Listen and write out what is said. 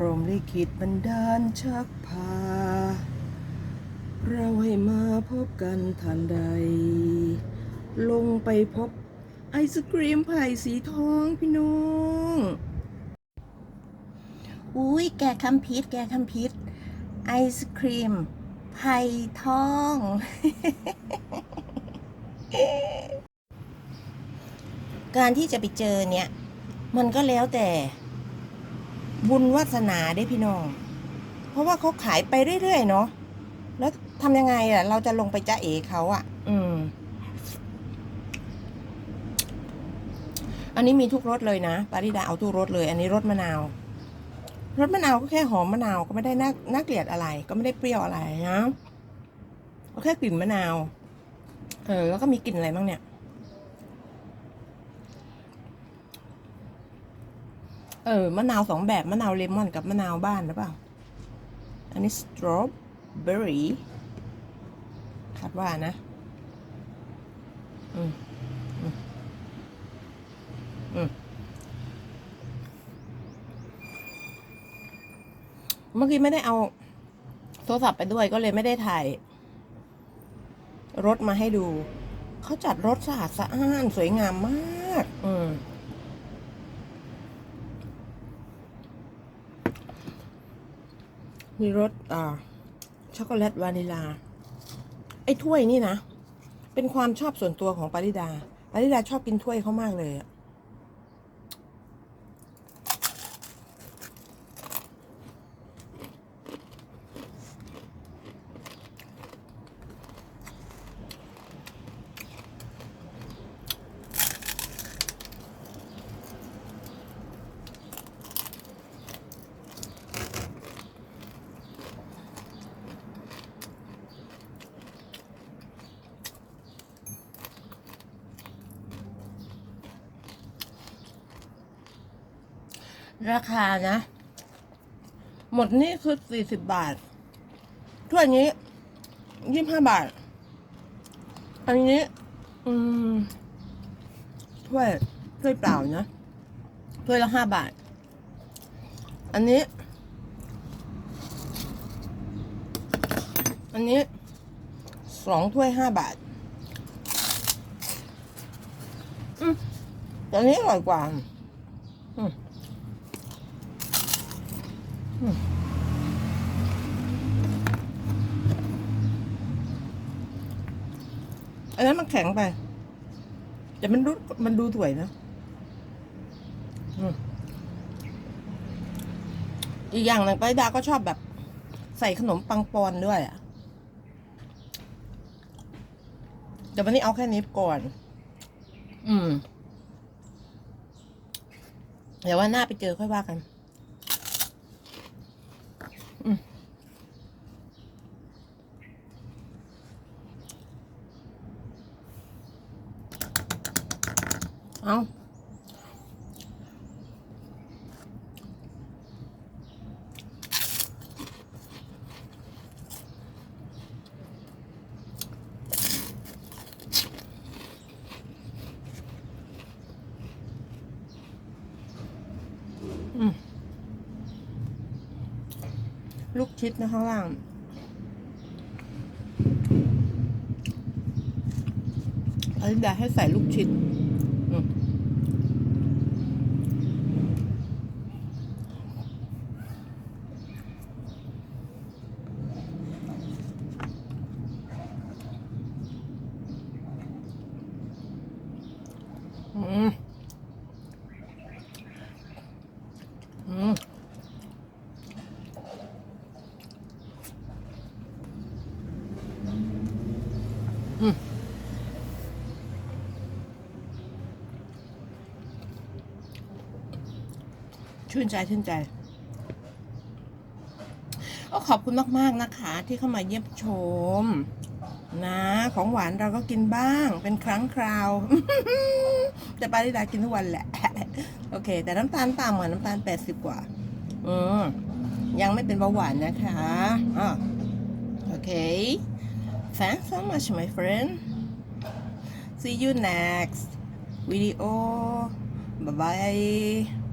พรหมลิขิตบันดาลชักพา เราให้มาพบกันทันใด ลงไปพบไอศกรีมไผ่สีทองพี่น้อง อุ้ยแกคำพิษแกคำพิษไอศครีมไผ่ทอง การที่จะไปเจอเนี่ย มันก็แล้วแต่ บุญวาสนาได้พี่น้อง เพราะว่าเขาขายไปเรื่อยๆเนาะแล้วทำยังไงอะ เราจะลงไปจ้าเอเขาอะ อืม อันนี้มีทุกรสเลยนะปาริดาเอาทุกรสเลย อันนี้รสมะนาวรสมะนาวก็แค่หอมมะนาวก็ไม่ได้น่าน่าเกลียดอะไร ก็ไม่ได้เปรี้ยวอะไรนะก็แค่กลิ่นมะนาว เออ แล้วก็มีกลิ่นอะไรบ้างเนี่ย เออมะนาวสองแบบมะนาวเลมอนกับมะนาวบ้านหรือเปล่า อันนี้สตรอเบอรี่คาดว่านะ อืมอืมอืมเมื่อกี้ไม่ได้เอาโทรศัพท์ไปด้วยก็เลยไม่ได้ถ่าย รถมาให้ดู เขาจัดรถสะอาดสะอ้าน สวยงามมาก อืม มีรสอ่าช็อกโกแลตวานิลา ไอ้ถ้วยนี่นะ เป็นความชอบส่วนตัวของปาริดา ปาริดาชอบกินถ้วยเขามากเลยอะ ราคานะ หมดนี่คือสี่สิบบาทถ้วยนี้ยี่สิบห้าบาท อันนี้ อืมถ้วยถ้วยเปล่านะถ้วยละห้าบาท อันนี้ อันนี้สองถ้วยห้าบาท อืมแต่อันนี้อร่อยกว่า อืม อันนั้นมันแข็งไป แต่มันดูมันดูสวยนะอีกอย่างหนึ่งไปดาก็ชอบแบบ ใส่ขนมปังปอนด้วยอะเดี๋ยววันนี้เอาแค่นี้ก่อน อืม เดี๋ยวว่าหน้าไปเจอค่อยว่ากัน เอาอืมลูกชิดนะข้างล่างอธิดาให้ใส่ลูกชิดอืมอืมอืมอืม ชื่นใจชื่นใจก็ขอบคุณมาก ๆ นะคะ ที่เข้ามาเยี่ยมชม นะ ของหวานเราก็กินบ้างเป็นครั้งคราว แต่ปาลิดากินทุกวันแหละ โอเค แต่น้ำตาลต่ำกว่าน้ำตาลแปดสิบกว่า อืมยังไม่เป็นเบาหวานนะคะอะโอเค thanks so much my friend see you next video bye bye